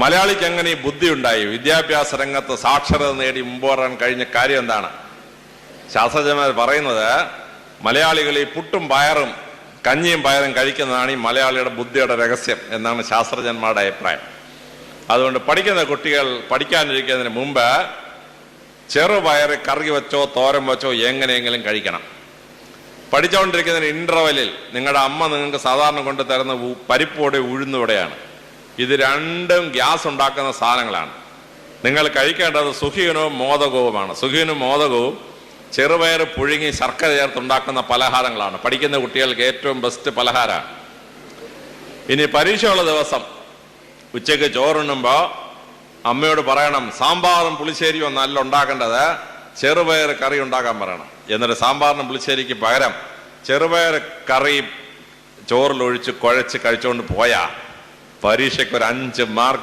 മലയാളിക്ക് എങ്ങനെ ബുദ്ധി ഉണ്ടായി വിദ്യാഭ്യാസ രംഗത്ത് സാക്ഷരത നേടി മുമ്പോറാൻ കഴിഞ്ഞ കാര്യം എന്താണ്? ശാസ്ത്രജ്ഞന്മാർ പറയുന്നത് മലയാളികൾ ഈ പുട്ടും പയറും കഞ്ഞിയും പയറും കഴിക്കുന്നതാണ് ഈ മലയാളിയുടെ ബുദ്ധിയുടെ രഹസ്യം എന്നാണ് ശാസ്ത്രജ്ഞന്മാരുടെ അഭിപ്രായം. അതുകൊണ്ട് പഠിക്കുന്ന കുട്ടികൾ പഠിക്കാനിരിക്കുന്നതിന് മുമ്പ് ചെറുപയർ കറി വെച്ചോ തോരൻ വെച്ചോ എങ്ങനെയെങ്കിലും കഴിക്കണം. പഠിച്ചുകൊണ്ടിരിക്കുന്നതിന് ഇന്റർവലിൽ നിങ്ങളുടെ അമ്മ നിങ്ങൾക്ക് സാധാരണ കൊണ്ട് തരുന്ന പരിപ്പോടെ ഉഴുന്നുവടെയാണ്. ഇത് രണ്ടും ഗ്യാസ് ഉണ്ടാക്കുന്ന സാധനങ്ങളാണ്. നിങ്ങൾ കഴിക്കേണ്ടത് സുഖീനവും മോദകവുമാണ്. സുഖീനും മോദകവും ചെറുപയർ പുഴുങ്ങി ശർക്കര ചേർത്ത് ഉണ്ടാക്കുന്ന പലഹാരങ്ങളാണ്. പഠിക്കുന്ന കുട്ടികൾക്ക് ഏറ്റവും ബെസ്റ്റ് പലഹാരമാണ്. ഇനി പരീക്ഷയുള്ള ദിവസം ഉച്ചയ്ക്ക് ചോറുണ്ണുമ്പോൾ അമ്മയോട് പറയണം സാമ്പാറും പുളിശ്ശേരിയും ഒന്നല്ല ഉണ്ടാക്കേണ്ടത്. ചെറുപയർ കറി ഉണ്ടാക്കാൻ പറയണം. എന്നിട്ട് സാമ്പാറിനും പുളിശ്ശേരിക്ക് പകരം ചെറുപയർ കറി ചോറിലൊഴിച്ച് കുഴച്ച് കഴിച്ചുകൊണ്ട് പോയാ പരീക്ഷയ്ക്ക് ഒരു അഞ്ച് മാർക്ക്